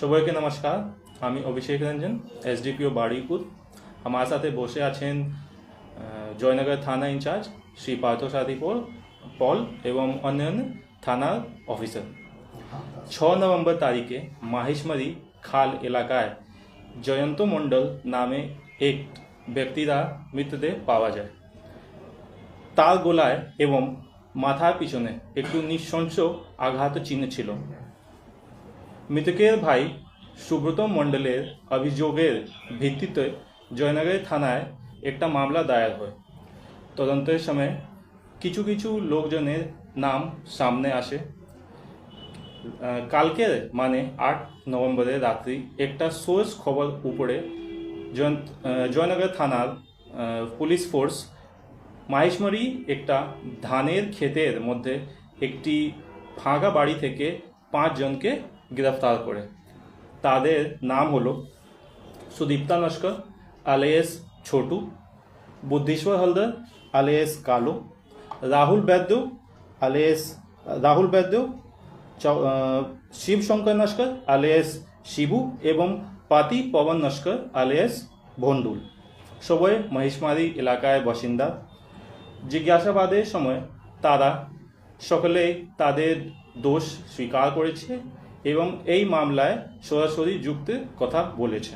সবাইকে নমস্কার। আমি অভিষেক রঞ্জন এসডিপিও বারুইপুর। আমার সাথে বসে আছেন জয়নগর থানা ইনচার্জ শ্রী পার্থ পল পল এবং অন্যান্য থানার অফিসার। ছ নভেম্বর তারিখে মাহেশমারি খাল এলাকায় জয়ন্ত মণ্ডল নামে এক ব্যক্তিরা মৃতদেহ পাওয়া যায়। তার গোলায় এবং মাথার পিছনে একটু নিঃশংস আঘাত চিহ্ন ছিল। মৃতকের ভাই সুব্রত মণ্ডলের অভিযোগের ভিত্তিতে জয়নগর থানায় একটা মামলা দায়ের হয়। তদন্তের সময় কিছু কিছু লোকজনের নাম সামনে আসে। কালকের মানে আট নভেম্বরের রাত্রি একটা সোর্স খবর উপরে জয়নগর থানার পুলিশ ফোর্স মাহেশমারি একটা ধানের ক্ষেতের মধ্যে একটি ফাঁকা বাড়ি থেকে পাঁচজনকে গ্রেফতার করে। তাদের নাম হলো Sudipta Naskar alias Chhotu Budheswar Haldar alias Kalo Rahul Baidya alias Rahul Baidya চ- আহ, শিব শঙ্কর নস্কর আলিয়াস শিবু এবং পাতি পবন নস্কর আলিয়াস ভন্ডুল সবাই মহেশমারি এলাকায় বাসিন্দা। জিজ্ঞাসাবাদের সময় তারা সকলেই তাদের দোষ স্বীকার করেছে। এবং এই মামলায় সরাসরি যুক্তের কথা বলেছে।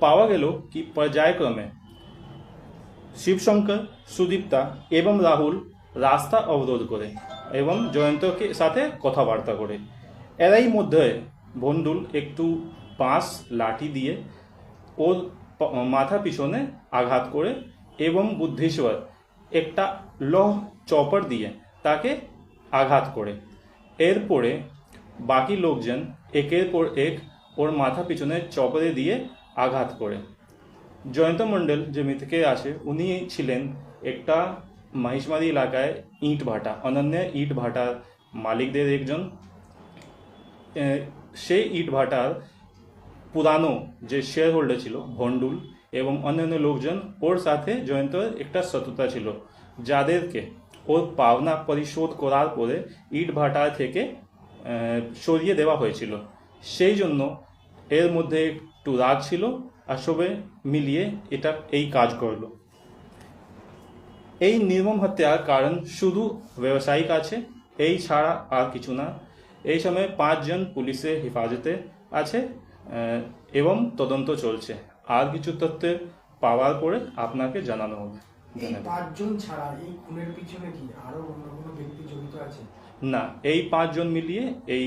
পাওয়া গেল কি পর্যায়ক্রমে শিবশঙ্কর, সুদীপ্তা এবং রাহুল রাস্তা অবরোধ করে এবং জয়ন্তকে সাথে কথাবার্তা করে। এরাই মধ্যে বন্ডুল একটু বাঁশ লাঠি দিয়ে ওর মাথা পিছনে আঘাত করে এবং বুদ্ধেশ্বর একটা লহ চপার দিয়ে তাকে আঘাত করে। এরপরে বাকি লোকজন একের পর এক ওর মাথা পিছনে চপরে দিয়ে আঘাত করে। জয়ন্ত মণ্ডল, যে মৃতকে আছে উনি ছিলেন একটা মহিষমারি এলাকায় ইট ভাটা, অনন্য ইট ভাটার মালিকদের একজন। সেই ইট ভাটার পুরানো যে শেয়ার হোল্ডার ছিল ভন্ডুল এবং অন্যান্য লোকজন, ওর সাথে জয়ন্তর একটা শত্রুতা ছিল, যাদেরকে ওর পাওনা পরিশোধ করার পরে ইট ভাটা থেকে সরিয়ে দেওয়া হয়েছিল। সেই জন্য এর মধ্যে একটু রাগ ছিল, আর সবে মিলিয়ে এটা এই কাজ করল। এই নির্মম হত্যার কারণ শুধু ব্যবসায়িক আছে, এই ছাড়া আর কিছু না। এই সময় পাঁচজন পুলিশের হেফাজতে আছে এবং তদন্ত চলছে। আর কিছু তথ্য পাওয়ার পরে আপনাকে জানানো হবে। এই পাঁচজন ছাড়া এই খুনের পিছনে কি আরও অন্য কোনো ব্যক্তি জড়িত আছে? না এই পাঁচজন মিলিয়ে এই